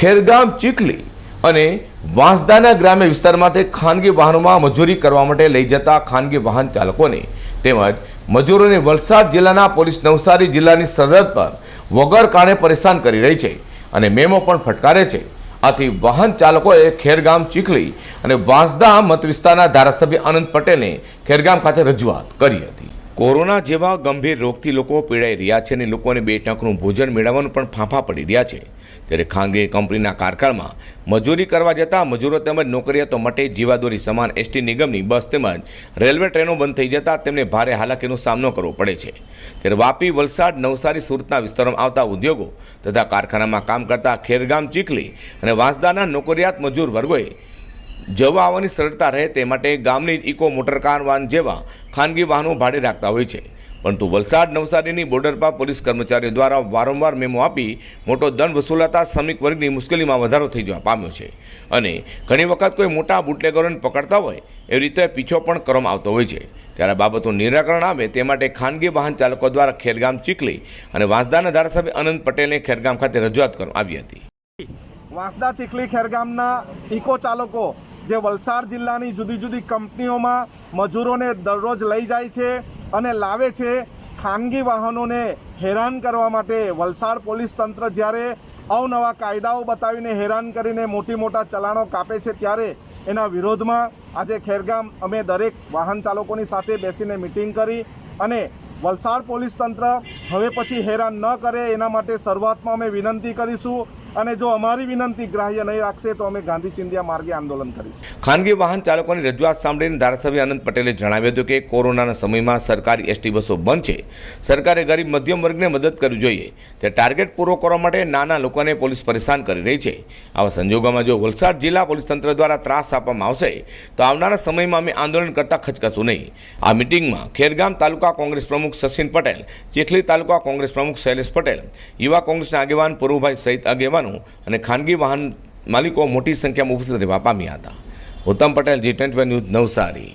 ખેરગામ, ચીખલી અને વાંસદાના ગ્રામ્ય વિસ્તારમાંથી ખાનગી વાહનોમાં મજૂરી કરવા માટે લઈ જતા ખાનગી વાહન ચાલકોને તેમજ મજૂરોને વલસાડ જિલ્લાના પોલીસ નવસારી જિલ્લાની સરહદ પર વગર કારણે પરેશાન કરી રહી છે અને મેમો પણ ફટકારે છે. આથી વાહન ચાલકોએ ખેરગામ, ચીખલી અને વાંસદા મત વિસ્તારના ધારાસભ્ય અનંત પટેલને ખેરગામ ખાતે રજૂઆત કરી હતી. કોરોના જેવા ગંભીર રોગથી લોકો પીડાઈ રહ્યા છે અને લોકોને બે ટંકનું ભોજન મેળવવાનું પણ ફાંફા પડી રહ્યા છે. ત્યારે ખાનગી કંપનીના કારખાનામાં મજૂરી કરવા જતા મજૂરો તેમજ નોકરિયાતો માટે જીવાદોરી સમાન એસટી નિગમની બસ તેમજ રેલવે ટ્રેનો બંધ થઈ જતા તેમને ભારે હાલાકીનો સામનો કરવો પડે છે. ત્યારે વાપી, વલસાડ, નવસારી, સુરતના વિસ્તારોમાં આવતા ઉદ્યોગો તથા કારખાનામાં કામ કરતા ખેરગામ, ચીખલી અને વાંસદાના નોકરિયાત મજૂર વર્ગોએ જવા આવવાની સરળતા રહે તે માટે ગામની જ ઇકો મોટરકાર વાહન જેવા ખાનગી વાહનો ભાડે રાખતા હોય છે. પરંતુ વલસાડ નવસારીની બોર્ડર પર પોલીસ કર્મચારીઓ દ્વારા વારંવાર મેમો આપી મોટો દંડ વસૂલાતા શ્રમિક વર્ગની મુશ્કેલીમાં વધારો થઈ જવા પામ્યો છે. અને ઘણી વખત કોઈ મોટા બુટલેગરોને પકડતા હોય એવી રીતે પીછો પણ કરવામાં આવતો હોય છે. ત્યારે બાબતનું નિરાકરણ આવે તે માટે ખાનગી વાહન ચાલકો દ્વારા ખેરગામ ચીખલી અને વાંસદાના ધારાસભ્ય અનંત પટેલને ખેરગામ ખાતે રજૂઆત કરવામાં આવી હતી. વાંસદા ચીખલી ખેરગામના ઇકો ચાલકો જે વલસાડ જિલ્લાની જુદી જુદી કંપનીઓમાં મજૂરોને દરરોજ લઈ જાય છે અને લાવે છે, ખાનગી વાહનોને હેરાન કરવા માટે વલસાડ પોલીસ તંત્ર જ્યારે અવનવા કાયદાઓ બતાવીને હેરાન કરીને મોટી મોટા ચલાણો કાપે છે ત્યારે એના વિરોધમાં આજે ખેરગામ અમે દરેક વાહન ચાલકોની સાથે બેસીને મિટિંગ કરી અને વલસાડ પોલીસ તંત્ર હવે પછી હેરાન ન કરે એના માટે શરૂઆતમાં અમે વિનંતી કરીશું અને જો અમારી વિનંતી ગ્રાહ્ય નહીં રાખશે તો અમે ગાંધી ચિંધ્યા માર્ગે આંદોલન કરીશું. ખાનગી વાહન ચાલકોની રજૂઆત સાંભળીને ધારાસભ્ય અનંત પટેલે જણાવ્યું હતું કે કોરોનાના સમયમાં સરકારી એસટી બસો બંધ છે. સરકારે ગરીબ મધ્યમ વર્ગને મદદ કરવી જોઈએ. તે ટાર્ગેટ પૂરો કરવા માટે નાના લોકોને પોલીસ પરેશાન કરી રહી છે. આવા સંજોગોમાં જો વલસાડ જિલ્લા પોલીસ તંત્ર દ્વારા ત્રાસ આપવામાં આવશે, તો આવનારા સમયમાં અમે આંદોલન કરતા ખચકશું નહીં. આ મિટિંગમાં ખેરગામ તાલુકા કોંગ્રેસ પ્રમુખ સચિન પટેલ, ચીખલી તાલુકા કોંગ્રેસ પ્રમુખ શૈલેષ પટેલ, યુવા કોંગ્રેસના આગેવાન પુરુભાઈ સહિત આગેવાનો અને ખાનગી વાહન માલિકો મોટી સંખ્યામાં ઉપસ્થિત રહેવા પામ્યા હતા. Uttam Patel, G twenty news Navsari.